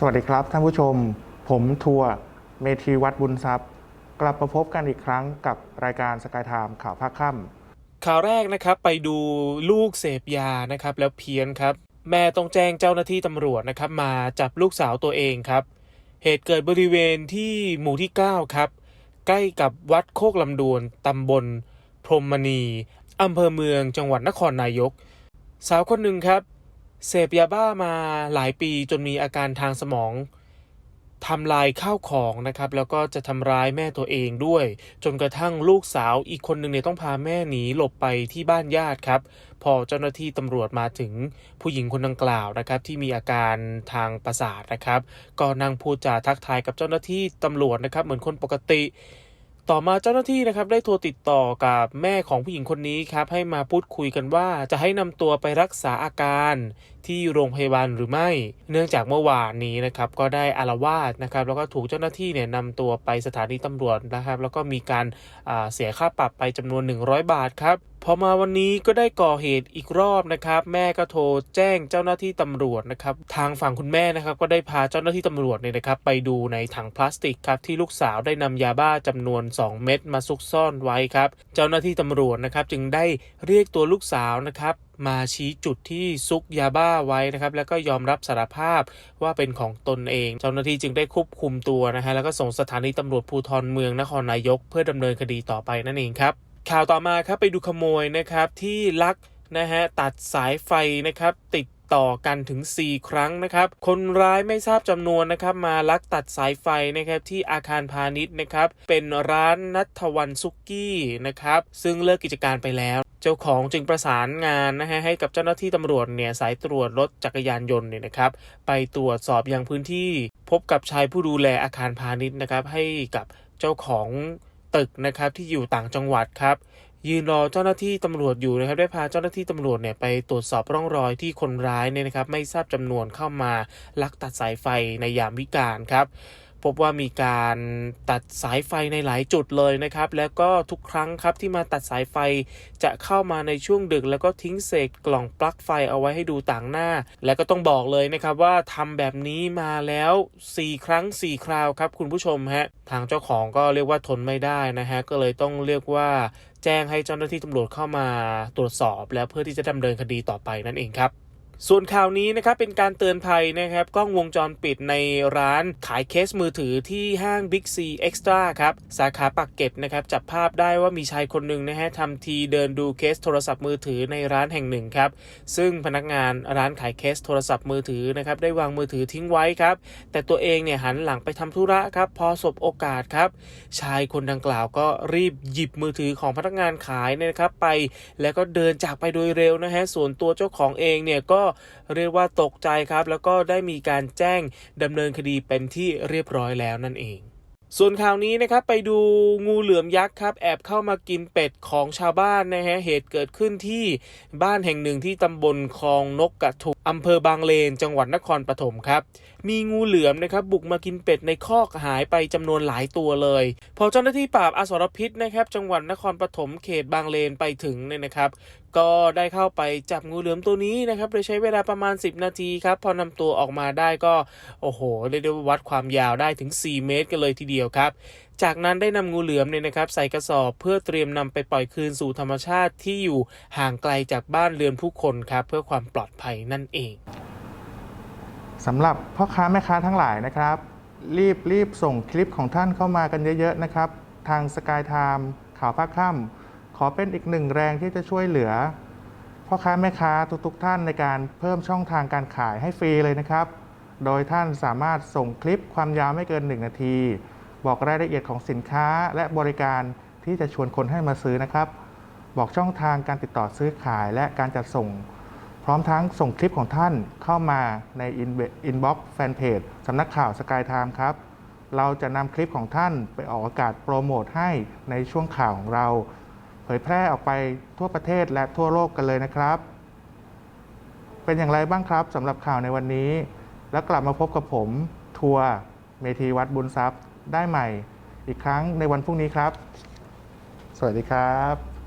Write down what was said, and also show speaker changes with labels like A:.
A: สวัสดีครับท่านผู้ชม ผมทัวร์เมธีวัดบุญทรัพย์ กลับมาพบกันอีกครั้งกับรายการสกายไทม์ข่าวภาคค่ำ
B: ข่าวแรกนะครับไปดูลูกเสพยานะครับแล้วเพี้ยนครับ แม่ต้องแจ้งเจ้าหน้าที่ตำรวจนะครับ มาจับลูกสาวตัวเองครับ เหตุเกิดบริเวณที่หมู่ที่ 9 ครับ ใกล้กับวัดโคกลำดวนตำบลพรหมณีอำเภอเมืองจังหวัดนครนายก สาวคนหนึ่งครับ เสพยาบ้ามาหลายปีจนมีอาการทางสมองทำลายข้าวของนะครับ แล้วก็จะทำร้ายแม่ตัวเองด้วย จนกระทั่งลูกสาวอีกคนหนึ่งเนี่ยต้องพาแม่หนีหลบไปที่บ้านญาติครับ พอเจ้าหน้าที่ตำรวจมาถึงผู้หญิงคนดังกล่าวนะครับ ที่มีอาการทางประสาทนะครับ ก็นั่งพูดจาทักทายกับเจ้าหน้าที่ตำรวจนะครับ เหมือนคนปกติ ต่อมาเจ้าหน้าที่นะครับ ได้โทรติดต่อกับแม่ของผู้หญิงคนนี้ครับ ให้มาพูดคุยกันว่าจะให้นำตัวไปรักษาอาการ ที่โรงพยาบาลหรือไม่ เนื่องจากเมื่อวานนี้นะครับก็ได้อารวาสนะครับแล้วก็ถูกเจ้าหน้าที่เนี่ยนำตัวไปสถานีตำรวจนะครับ แล้วก็มีการเสียค่าปรับไปจำนวน 100 บาทครับพอมาวันนี้ก็ได้ก่อเหตุอีกรอบนะครับ แม่ก็โทรแจ้งเจ้าหน้าที่ตำรวจนะครับ ทางฝั่งคุณแม่นะครับ ก็ได้พาเจ้าหน้าที่ตำรวจเนี่ยนะครับ ไปดูในถังพลาสติกครับที่ลูกสาวได้นำยาบ้าจำนวน 2 เม็ดมาซุกซ่อนไว้ครับ เจ้าหน้าที่ตำรวจนะครับ จึงได้เรียกตัวลูกสาวนะครับ มาชี้จุดที่ซุกยาบ้าไว้นะครับ แล้วก็ยอมรับสารภาพว่าเป็นของตนเอง เจ้าหน้าที่จึงได้ควบคุมตัวนะฮะแล้วก็ส่งสถานีตำรวจภูธรเมืองนครนายก เพื่อดำเนินคดีต่อไปนั่นเองครับ ข่าวต่อมาครับไปดูขโมยนะครับที่ลักนะฮะตัดสายไฟนะครับติดต่อกันถึง 4 ครั้งนะครับ คนร้ายไม่ทราบจำนวนนะครับ มาลักตัดสายไฟนะครับที่อาคารพาณิชย์นะครับ เป็นร้านนัทวันซุกี้นะครับ ซึ่งเลิกกิจการไปแล้ว เจ้าของจึงประสานงานนะฮะให้กับเจ้าหน้าที่ตำรวจเนี่ยสายตรวจรถจักรยานยนต์เนี่ยนะครับ ไปตรวจสอบอยังพื้นที่พบกับชายผู้ดูแลอาคารพาณิชย์นะครับ ให้กับเจ้าของตึกนะครับที่อยู่ต่างจังหวัดครับ ยืนรอเจ้าหน้าที่ตำรวจอยู่นะครับได้พาเจ้าหน้าที่ตำรวจเนี่ยไปตรวจสอบร่องรอยที่คนร้ายเนี่ยนะครับ ไม่ทราบจำนวนเข้ามาลักตัดสายไฟในยามวิกาลครับ พบว่ามีการตัดสายไฟในหลายจุดเลยนะครับ แล้วก็ทุกครั้งครับที่มาตัดสายไฟจะเข้ามาในช่วงดึก แล้วก็ทิ้งเศษกล่องปลั๊กไฟเอาไว้ให้ดูต่างหน้า และก็ต้องบอกเลยนะครับว่าทำแบบนี้มาแล้ว 4 ครั้ง 4 คราวครับคุณผู้ชมฮะทางเจ้าของก็เรียกว่าทนไม่ได้นะฮะก็เลยต้องเรียกว่าแจ้งให้เจ้าหน้าที่ตำรวจเข้ามาตรวจสอบ แล้วเพื่อที่จะดำเนินคดีต่อไปนั่นเองครับ ส่วนข่าวนี้นะครับเป็นการเตือนภัยนะครับกล้องวงจรปิดในร้านขายเคสมือถือที่ห้าง Big C Extra ครับ สาขาปากเกร็ดนะครับจับภาพได้ว่ามีชายคนหนึ่งนะฮะทำทีเดินดูเคสโทรศัพท์มือถือในร้านแห่งหนึ่งครับซึ่งพนักงานร้านขายเคสโทรศัพท์มือถือนะครับได้วางมือถือทิ้งไว้ครับ แต่ตัวเองเนี่ยหันหลังไปทำธุระครับพอสบโอกาสครับ ชายคนดังกล่าวก็รีบหยิบมือถือของพนักงานขายนะครับไป แล้วก็เดินจากไปโดยเร็วนะฮะส่วนตัวเจ้าของเองเนี่ยก็เรียกว่าตกใจครับ แล้วก็ได้มีการแจ้งดำเนินคดีเป็นที่เรียบร้อยแล้วนั่นเองส่วนข่าวนี้นะครับไปดูงูเหลือมยักษ์ครับ แอบเข้ามากินเป็ดของชาวบ้านนะฮะเหตุเกิดขึ้นที่บ้านแห่งหนึ่งที่ตำบลคลองนกกระทุกอำเภอบางเลน จังหวัดนครปฐมครับ มีงูเหลือมนะครับ บุกมากินเป็ดในคอกหายไปจำนวนหลายตัวเลย พอเจ้าหน้าที่ปราบอสรพิษนะครับ จังหวัดนครปฐมเขตบางเลนไปถึงเนี่ยนะครับก็ได้เข้าไปจับงูเหลือมตัวนี้นะครับโดยใช้เวลาประมาณ 10 นาทีครับ พอนำตัวออกมาได้ก็ โอ้โหเรียกได้ว่าวัดความยาวได้ถึง 4 เมตรกันเลยทีเดียวครับ จากนั้นได้นำงูเหลือมเนี่ยนะครับ ใส่กระสอบเพื่อเตรียมนำไปปล่อยคืนสู่ธรรมชาติที่อยู่ห่างไกลจากบ้านเรือนผู้คนครับ เพื่อความปลอดภัยนั่นเอง
A: สำหรับพ่อค้าแม่ค้าทั้งหลายนะครับ รีบรีบส่งคลิปของท่านเข้ามากันเยอะ ๆ นะครับ ทางสกายไทม์ข่าวภาคค่ำ ขอเป็นอีกหนึ่งแรงที่จะช่วยเหลือพ่อค้าแม่ค้าทุกๆท่านในการเพิ่มช่องทางการขายให้ฟรีเลยนะครับ โดยท่านสามารถส่งคลิปความยาวไม่เกิน 1 นาที บอกรายละเอียดของสินค้าและบริการที่จะชวนคนให้มาซื้อนะครับ บอกช่องทางการติดต่อซื้อขายและการจัดส่ง พร้อมทั้งส่งคลิปของท่านเข้ามาในอินบ็อกซ์แฟนเพจสำนักข่าวสกายไทม์ครับเราจะนำคลิปของท่านไปออกอากาศโปรโมทให้ในช่วงข่าวของเรา ผยแพร่ออกไปทั่วประเทศและทั่วโลกกันเลยนะครับ เป็นอย่างไรบ้างครับสำหรับข่าวในวันนี้ แล้วกลับมาพบกับผมทัวร์เมธีวัดบุญทรัพย์ได้ใหม่ อีกครั้งในวันพรุ่งนี้ครับ สวัสดีครับ